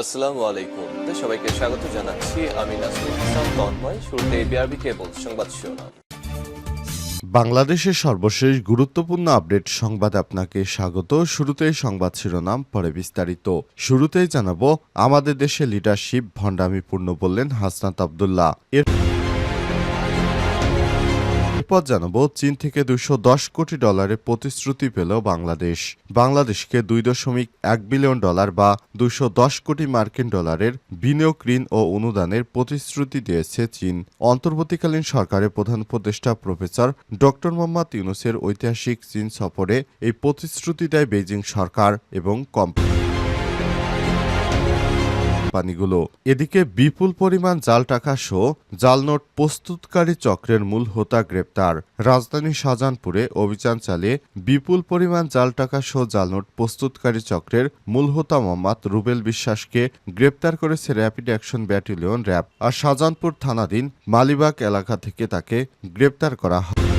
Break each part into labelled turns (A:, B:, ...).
A: আসসালামু আলাইকুম। সবাইকে স্বাগত জানাচ্ছি। আমি হাসান তন্ময়। শুরুতে বিআরবি কেবল সংবাদ শিরোনাম।
B: বাংলাদেশের সর্বশেষ গুরুত্বপূর্ণ আপডেট সংবাদ আপনাকে স্বাগত। শুরুতে সংবাদ শিরোনাম, পরে বিস্তারিত। শুরুতেই জানাব, আমাদের দেশে লিডারশিপ ভণ্ডামিপূর্ণ বললেন হাসনাত আবদুল্লাহ। এর এরপর জানাব, চীন থেকে দুশো দশ কোটি ডলারের প্রতিশ্রুতি পেল বাংলাদেশ। বাংলাদেশকে দুই দশমিক এক বিলিয়ন ডলার বা দুশো দশ কোটি মার্কিন ডলারের বিনিয়োগ ঋণ ও অনুদানের প্রতিশ্রুতি দিয়েছে চীন। অন্তর্বর্তীকালীন সরকারের প্রধান উপদেষ্টা প্রফেসর ডক্টর মোহাম্মদ ইউনুসের ঐতিহাসিক চীন সফরে এই প্রতিশ্রুতি দেয় বেজিং সরকার এবং কোম্পানি। কোম্পানিগুলো। এদিকে বিপুল পরিমাণ জাল টাকা সহ জাল নোট প্রস্তুতকারী চক্রের মূল হোতা গ্রেপ্তার। রাজধানী শাহজাহানপুরে অভিযান চালিয়ে বিপুল পরিমাণ জাল টাকা সহ জাল নোট প্রস্তুতকারী চক্রের মূল হোতা মোহাম্মদ রুবেল বিশ্বাসকে গ্রেপ্তার করেছে র্যাপিড অ্যাকশন ব্যাটালিয়ন র্যাব। আর শাহজাহানপুর থানাধীন মালিবাগ এলাকা থেকে তাকে গ্রেপ্তার করা হয়।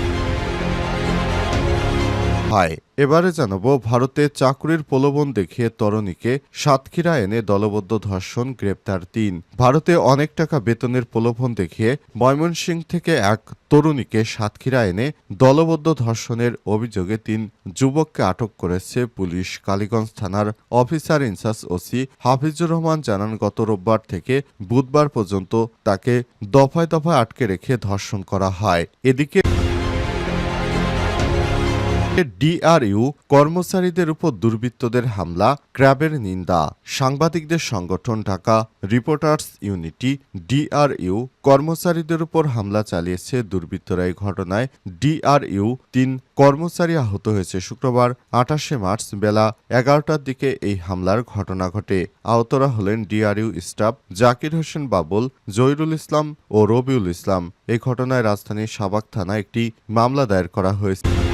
B: হয়। এবারে জানাব, ভারতে চাকরির প্রলোভন দেখিয়ে তরুণীকে সাতক্ষীরা এনে দলবদ্ধ ধর্ষণ, গ্রেপ্তার তিন। ভারতে অনেক টাকা বেতনের প্রলোভন দেখিয়ে ময়মনসিংহ থেকে এক তরুণীকে সাতক্ষীরা এনে দলবদ্ধ ধর্ষণের অভিযোগে তিন যুবককে আটক করেছে পুলিশ। কালীগঞ্জ থানার officer in charge OC Hafizur Rahman জানান, গত রোববার থেকে বুধবার পর্যন্ত তাকে দফায় দফায় আটকে রেখে ধর্ষণ করা হয়। এদিকে ডিআরইউ কর্মচারীদের উপর দুর্বৃত্তদের হামলা, ক্র্যাবের নিন্দা। সাংবাদিকদের সংগঠন ঢাকা রিপোর্টার্স ইউনিটি, ডিআরইউ, কর্মচারীদের উপর হামলা চালিয়েছে দুর্বৃত্তরা। এই ঘটনায় ডিআরইউ তিন কর্মচারী আহত হয়েছে। শুক্রবার আঠাশে মার্চ বেলা এগারোটার দিকে এই হামলার ঘটনা ঘটে। আহতরা হলেন ডিআরইউ স্টাফ জাকির হোসেন বাবুল, জহিরুল ইসলাম ও রবিউল ইসলাম। এই ঘটনায় রাজধানীর সাবাক থানায় একটি মামলা দায়ের করা হয়েছে।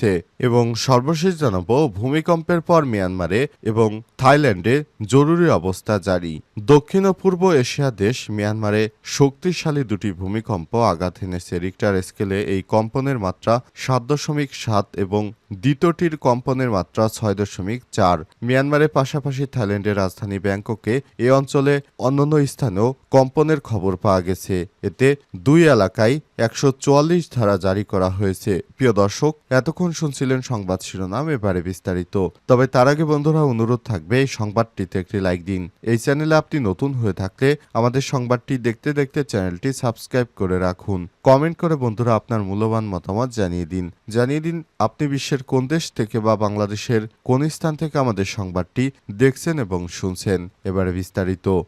B: হচ্ছে এবং সর্বশেষ জানাব ভূমিকম্পের পর মিয়ানমারে এবং থাইল্যান্ডে জরুরি অবস্থা জারি। দক্ষিণ ও পূর্ব এশিয়া দেশ মিয়ানমারে শক্তিশালী দুটি ভূমিকম্প আঘাত এনেছে রিক্টার স্কেলে এই কম্পনের মাত্রা সাত দশমিক সাত এবং দ্বিতীয়টির কম্পনের মাত্রা ছয় দশমিক চার। মিয়ানমারের পাশাপাশি থাইল্যান্ডের রাজধানী ব্যাংককে এ অঞ্চলে অন্যান্য স্থানেও কম্পনের খবর পাওয়া গেছে। এতে দুই এলাকায় একশো চুয়াল্লিশ ধারা জারি করা হয়েছে। প্রিয় দর্শক, এতক্ষণ শুনছিলেন সংবাদ শিরোনাম, এবারে বিস্তারিত। তবে তার আগে বন্ধুরা, অনুরোধ থাকবে এই সংবাদটিতে একটি লাইক দিন। এই চ্যানেলে আপনি নতুন হয়ে থাকলে আমাদের সংবাদটি দেখতে দেখতে চ্যানেলটি সাবস্ক্রাইব করে রাখুন। কমেন্ট করে বন্ধুরা আপনার মূল্যবান মতামত জানিয়ে দিন। জানিয়ে দিন, আপনি বিশ্বের কোন দেশ থেকে বা বাংলাদেশের কোন স্থান থেকে আমাদের সংবাদটি দেখছেন এবং শুনছেন? এবারে বিস্তারিত।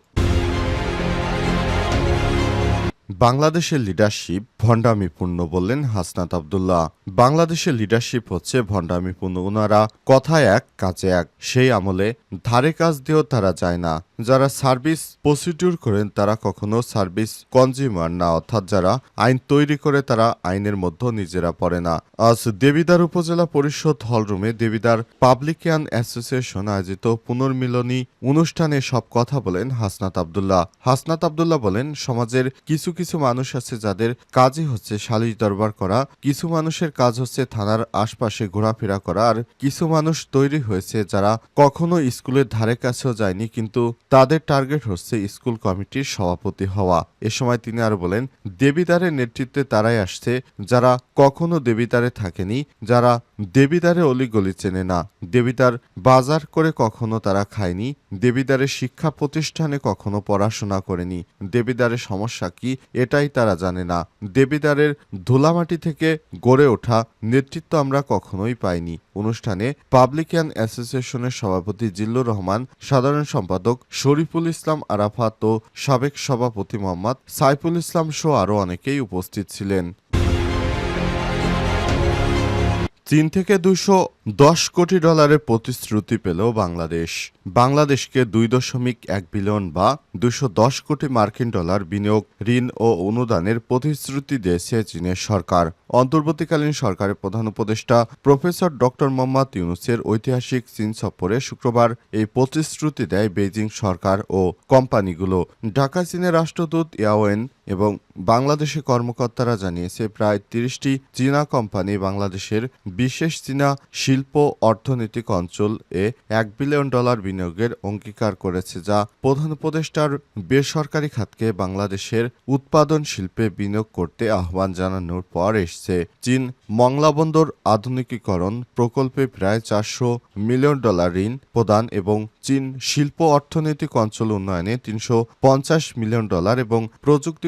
B: বাংলাদেশের লিডারশিপ ভণ্ডামিপূর্ণ বললেন হাসনাত আবদুল্লাহ। বাংলাদেশের লিডারশিপ হচ্ছে ভণ্ডামিপূর্ণ। ওনারা কথায় এক, কাজে এক। সেই আমলে ধারে কাজ দিয়েও তারা যায় না। যারা সার্ভিস প্রসিডিউর করেন, তারা কখনো সার্ভিস কনজিউমার না, অর্থাৎ যারা আইন তৈরি করে, তারা আইনের মধ্যে নিজেরা পড়ে না। আজ দেবিদার উপজেলা পরিষদ হলরুমে দেবিদার পাবলিকিয়ান অ্যাসোসিয়েশন আয়োজিত পুনর্মিলনী অনুষ্ঠানে সব কথা বলেন হাসনাত আবদুল্লাহ। হাসনাত আবদুল্লাহ বলেন, সমাজের কিছু কিছু মানুষ আছে যাদের কাজই হচ্ছে সালিশ দরবার করা, কিছু মানুষের কাজ হচ্ছে থানার আশপাশে ঘোরাফেরা করা, আর কিছু মানুষ তৈরি হয়েছে যারা কখনো স্কুলের ধারে কাছেও যায়নি, কিন্তু তাদের টার্গেট হচ্ছে স্কুল কমিটির সভাপতি হওয়া। এ সময় তিনি আর বলেন, দেবিদারের নেতৃত্বে তারাই আসছে, যারা কখনো দেবিদারে থাকেনি, যারা দেবিদারে অলিগলি চেনে না। দেবিদার বাজার করে কখনো তারা খায়নি। দেবিদারের শিক্ষা প্রতিষ্ঠানে কখনো পড়াশোনা করেনি। দেবিদারের সমস্যা কি, এটাই তারা জানে না। দেবিদারের ধুলামাটি থেকে গড়ে ওঠা নেতৃত্ব আমরা কখনোই পাইনি। অনুষ্ঠানে পাবলিকান অ্যাসোসিয়েশনের সভাপতি জিল্লুর রহমান, সাধারণ সম্পাদক শরীফুল ইসলাম আরাফাত ও সাবেক সভাপতি মোহাম্মদ সাইফুল ইসলাম সহ আরও অনেকেই উপস্থিত ছিলেন। চীন থেকে দুশো দশ কোটি ডলারের প্রতিশ্রুতি পেল বাংলাদেশ। বাংলাদেশকে দুই দশমিক এক বিলিয়ন বা দুশো দশ কোটি মার্কিন ডলার বিনিয়োগ, ঋণ ও অনুদানের প্রতিশ্রুতি দিয়েছে চীনের সরকার। অন্তর্বর্তীকালীন সরকারের প্রধান উপদেষ্টা প্রফেসর ডক্টর মোহাম্মদ ইউনুসের ঐতিহাসিক চীন সফরে শুক্রবার এই প্রতিশ্রুতি দেয় বেইজিং সরকার ও কোম্পানিগুলো। ঢাকা চীনের রাষ্ট্রদূত ইয়াওয়েন এবং বাংলাদেশে কর্মকর্তারা জানিয়েছে প্রায় তিরিশটি চীনা কোম্পানি বাংলাদেশের বিশেষ চীনা শিল্প অর্থনৈতিক অঞ্চল এ এক বিলিয়ন ডলার বিনিয়োগের অঙ্গীকার করেছে, যা প্রধান উপদেষ্টার বেসরকারি খাতকে বাংলাদেশের উৎপাদন শিল্পে বিনিয়োগ করতে আহ্বান জানানোর পর এসছে। চীন মংলা বন্দর আধুনিকীকরণ প্রকল্পে প্রায় চারশো মিলিয়ন ডলার ঋণ প্রদান এবং চীন শিল্প অর্থনৈতিক অঞ্চল উন্নয়নে তিনশো পঞ্চাশ মিলিয়ন ডলার এবং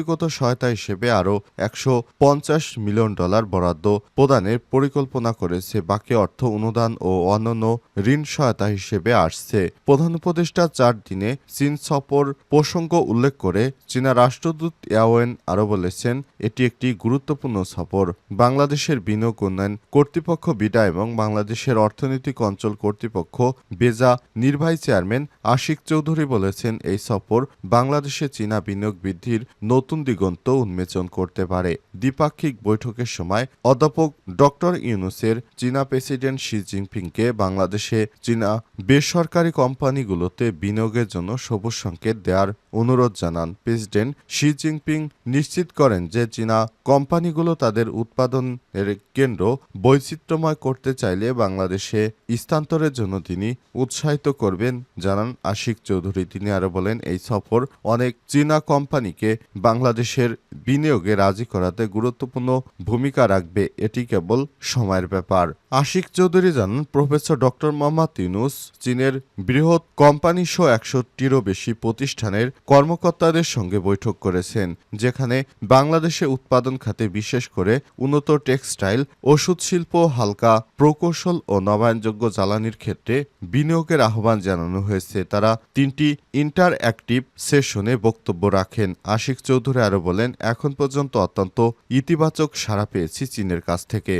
B: প্রযুক্তিগত সহায়তা হিসেবে আরও একশো পঞ্চাশ মিলিয়ন ডলার বরাদ্দ প্রদানের পরিকল্পনা করেছে। বাকি অর্থ অনুদান ও অন্যান্য ঋণ সহায়তা হিসেবে আসছে। প্রধান উপদেষ্টা চার দিনে চীন সফর প্রসঙ্গ উল্লেখ করে চীনা রাষ্ট্রদূত ইয়াওয়েন আরও বলেছেন, এটি একটি গুরুত্বপূর্ণ সফর। বাংলাদেশের বিনিয়োগ উন্নয়ন কর্তৃপক্ষ বিডা এবং বাংলাদেশের অর্থনৈতিক অঞ্চল কর্তৃপক্ষ বেজা নির্বাহী চেয়ারম্যান আশিক চৌধুরী বলেছেন, এই সফর বাংলাদেশে চীনা বিনিয়োগ বৃদ্ধির নতুন দিগন্ত উন্মোচন করতে পারে। দ্বিপাক্ষিক বৈঠকের সময় অধ্যাপক ডক্টর ইউনুসের চীনা প্রেসিডেন্ট শি জিনপিংকে বাংলাদেশে চীনা বেসরকারি কোম্পানিগুলোতে বিনিয়োগের জন্য সবুজ সংকেত দেওয়ার অনুরোধ জানান। প্রেসিডেন্ট শি জিনপিং নিশ্চিত করেন যে চীনা কোম্পানিগুলো তাদের উৎপাদনের কেন্দ্র বৈচিত্র্যময় করতে চাইলে বাংলাদেশে স্থানান্তরের জন্য তিনি উৎসাহিত করবেন, জানান আশিক চৌধুরী। তিনি আরও বলেন, এই সফর অনেক চীনা কোম্পানিকে বাংলাদেশের বিনিয়োগে রাজি করাতে গুরুত্বপূর্ণ ভূমিকা রাখবে এটি কেবল সময়ের ব্যাপার। আশিক চৌধুরী জানান, প্রফেসর ডক্টর মোহাম্মদ ইউনুস চীনের বৃহৎ কোম্পানি সহ একশোটিরও বেশি প্রতিষ্ঠানের কর্মকর্তাদের সঙ্গে বৈঠক করেছেন, যেখানে বাংলাদেশে উৎপাদন খাতে বিশেষ করে উন্নত টেক্সটাইল, ওষুধ শিল্প, হালকা প্রকৌশল ও নবায়নযোগ্য জ্বালানির ক্ষেত্রে বিনিয়োগের আহ্বান জানানো হয়েছে। তারা তিনটি ইন্টার অ্যাক্টিভ সেশনে বক্তব্য রাখেন। আশিক চৌধুরী আরও বলেন, এখন পর্যন্ত অত্যন্ত ইতিবাচক সাড়া পেয়েছি চীনের কাছ থেকে।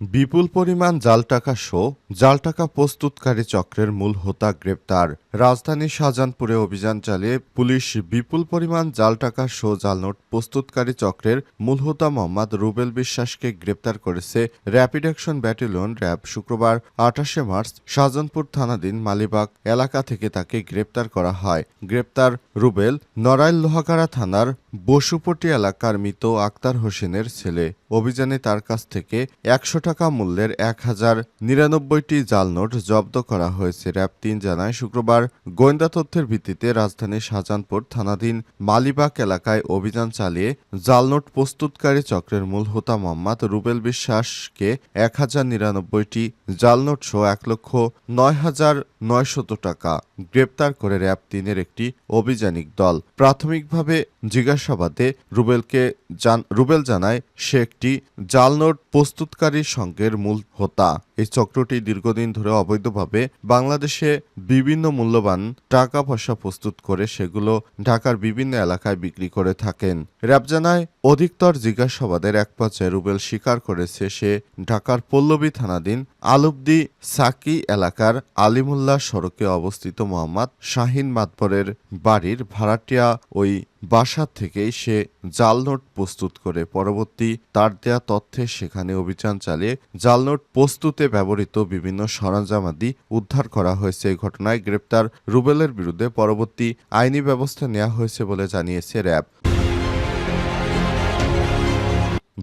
B: বিপুল পরিমাণ জাল টাকা শো জাল টাকা প্রস্তুতকারী চক্রের মূল হোতা গ্রেপ্তার। রাজধানীর শাহজাহানপুরে অভিযান চালিয়ে পুলিশ বিপুল পরিমাণ জাল টাকা শো জাল নোট প্রস্তুতকারী চক্রের মূল হোতা মোহাম্মদ রুবেল বিশ্বাসকে গ্রেপ্তার করেছে র্যাপিড অ্যাকশন ব্যাটালিয়ন র্যাব শুক্রবার, আঠাশে মার্চ, শাহজাহানপুর থানাধীন মালিবাগ এলাকা থেকে তাকে গ্রেপ্তার করা হয়। গ্রেপ্তার রুবেল নড়াইল লোহাগাড়া থানার বসুপটি এলাকার মৃত আক্তার হোসেনের ছেলে। অভিযানে তার কাছ থেকে একশো টাকা মূল্যের এক হাজার নিরানব্বইটি জাল নোট জব্দ করা হয়েছে র্যাব তিন জানায় শুক্রবার। গোয়েন্দা তথ্যের ভিত্তিতে রাজধানীর শাহজাহানপুর থানাধীন মালিবাগ এলাকায় অভিযান চালিয়ে জাল নোট প্রস্তুতকারী চক্রের মূল হোতা মোহাম্মদ রুবেল বিশ্বাসকে এক হাজার নিরানব্বইটি জাল নোট সহ এক লক্ষ নয় হাজার নয়শত টাকা গ্রেপ্তার করে র্যাব তিনের একটি অভিযানিক দল। প্রাথমিকভাবে জিজ্ঞাসাবাদে রুবেলকে রুবেল জানায়, সে একটি জাল নোট প্রস্তুতকারী সংঘের মূল হোতা। এই চক্রটি দীর্ঘদিন ধরে অবৈধভাবে বাংলাদেশে বিভিন্ন মূল্যবান টাকা পয়সা প্রস্তুত করে সেগুলো ঢাকার বিভিন্ন এলাকায় বিক্রি করে থাকেন। র্যাব জানায়, অধিকতর জিজ্ঞাসাবাদের এক পর্যায়ে রুবেল স্বীকার করেছে, সে ঢাকার পল্লবী থানাধীন আলুবদি সাকি এলাকার আলিমুল্লাহ সড়কে অবস্থিত মোহাম্মদ শাহিন মাতবরের বাড়ির ভাড়াটিয়া ওই বাসা থেকেই সে জাল নোট প্রস্তুত করে। পরবর্তী তার দেয়া তথ্যে সেখানে অভিযান চালিয়ে জাল নোট প্রস্তুতে ব্যবহৃত বিভিন্ন সরঞ্জামাদি উদ্ধার করা হয়েছে। এই ঘটনায় গ্রেপ্তার রুবেলের বিরুদ্ধে পরবর্তী আইনি ব্যবস্থা নেওয়া হয়েছে বলে জানিয়েছে র্যাব।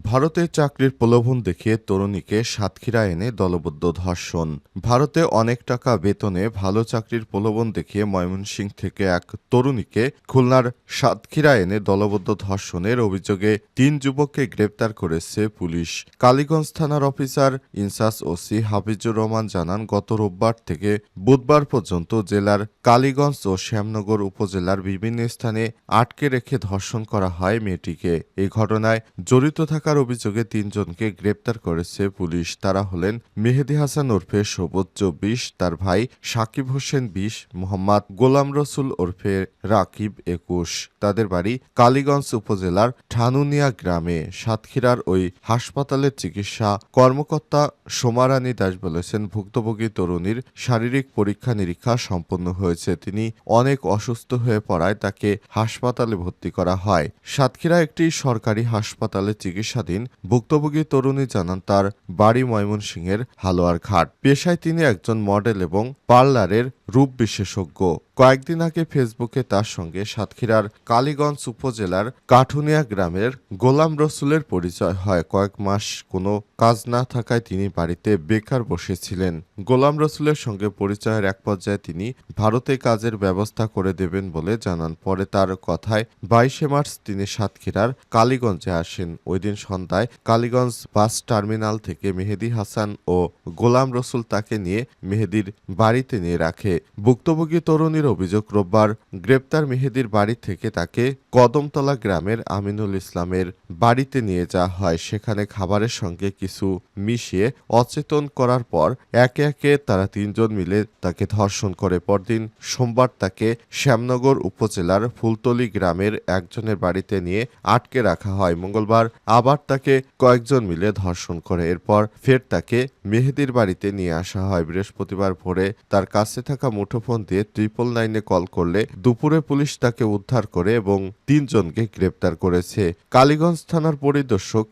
B: ভারতে চাকরির প্রলোভন দেখিয়ে তরুণীকে সাতক্ষীরা এনে দলবদ্ধ ধর্ষণ। ভারতে অনেক টাকা বেতনে ভালো চাকরির প্রলোভন দেখিয়ে ময়মনসিংহ থেকে এক তরুণীকে খুলনার সাতক্ষীরা এনে দলবদ্ধ ধর্ষণের অভিযোগে তিন যুবককে গ্রেপ্তার করেছে পুলিশ। কালীগঞ্জ থানার অফিসার ইনসাস ওসি হাফিজুর রহমান জানান, গত রোববার থেকে বুধবার পর্যন্ত জেলার কালীগঞ্জ ও শ্যামনগর উপজেলার বিভিন্ন স্থানে আটকে রেখে ধর্ষণ করা হয় মেয়েটিকে। এই ঘটনায় জড়িত থাকার অভিযোগে তিনজনকে গ্রেপ্তার করেছে পুলিশ। তারা হলেন মেহেদি হাসান ওরফে সবুজ চব্বিশ, তার ভাই সাকিব হোসেন বিশ, মোহাম্মদ গোলাম রসুল ওরফে রাকিব একুশ। তাদের বাড়ি কালীগঞ্জ উপজেলার ঠানুনিয়া গ্রামে। সাতক্ষীরার ওই হাসপাতালের চিকিৎসা কর্মকর্তা সোমারানী দাস বলেছেন, ভুক্তভোগী তরুণীর শারীরিক পরীক্ষা নিরীক্ষা সম্পন্ন হয়েছে। তিনি অনেক অসুস্থ হয়ে পড়ায় তাকে হাসপাতালে ভর্তি করা হয়। সাতক্ষীরা একটি সরকারি হাসপাতালে চিকিৎসাধীন ভুক্তভোগী তরুণী জানান তার বাড়ি ময়মনসিংহের হালোয়ার ঘাট। পেশায় তিনি একজন মডেল এবং পার্লারের রূপ বিশেষজ্ঞ। কয়েকদিন আগে ফেসবুকে তার সঙ্গে সাতক্ষীরার কালীগঞ্জ উপজেলার কাঠুনিয়া গ্রামের গোলাম রসুলের পরিচয় হয়। কয়েক মাস কোনো কাজ না থাকায় তিনি বাড়িতে বেকার বসেছিলেন। গোলাম রসুলের সঙ্গে পরিচয়ের এক পর্যায়ে তিনি ভারতে কাজের ব্যবস্থা করে দেবেন বলে জানান। পরে তার কথায় বাইশে মার্চ তিনি সাতক্ষীরার কালীগঞ্জে আসেন। ওই দিন সন্ধ্যায় কালীগঞ্জ বাস টার্মিনাল থেকে মেহেদি হাসান ও গোলাম রসুল তাকে নিয়ে মেহেদির বাড়িতে নিয়ে রাখে। ভুক্তভোগী তরুণীর অভিযোগ রোববার গ্রেপ্তার মেহেদির বাড়ি থেকে তাকে কদমতলা গ্রামের আমিনুল ইসলামের বাড়িতে নিয়ে যাওয়া হয়। সেখানে খাবারের সঙ্গে কিছু মিশিয়ে অচেতন করার পর একে একে তারা তিনজন মিলে তাকে ধর্ষণ করে। পরদিন সোমবার তাকে শ্যামনগর উপজেলার ফুলতলি গ্রামের একজনের বাড়িতে নিয়ে আটকে রাখা হয়। মঙ্গলবার আবার তাকে কয়েকজন মিলে ধর্ষণ করে। এরপর ফের তাকে মেহেদির বাড়িতে নিয়ে আসা হয়। বৃহস্পতিবার ভোরে তার কাছে থাকা মুঠোফোন দিয়ে ট্রিপল নাইনে কল করলে দুপুরে পুলিশ তাকে উদ্ধার করে এবং তিনজনকে গ্রেপ্তার করেছে। কালীগঞ্জ থানার পরিদর্শক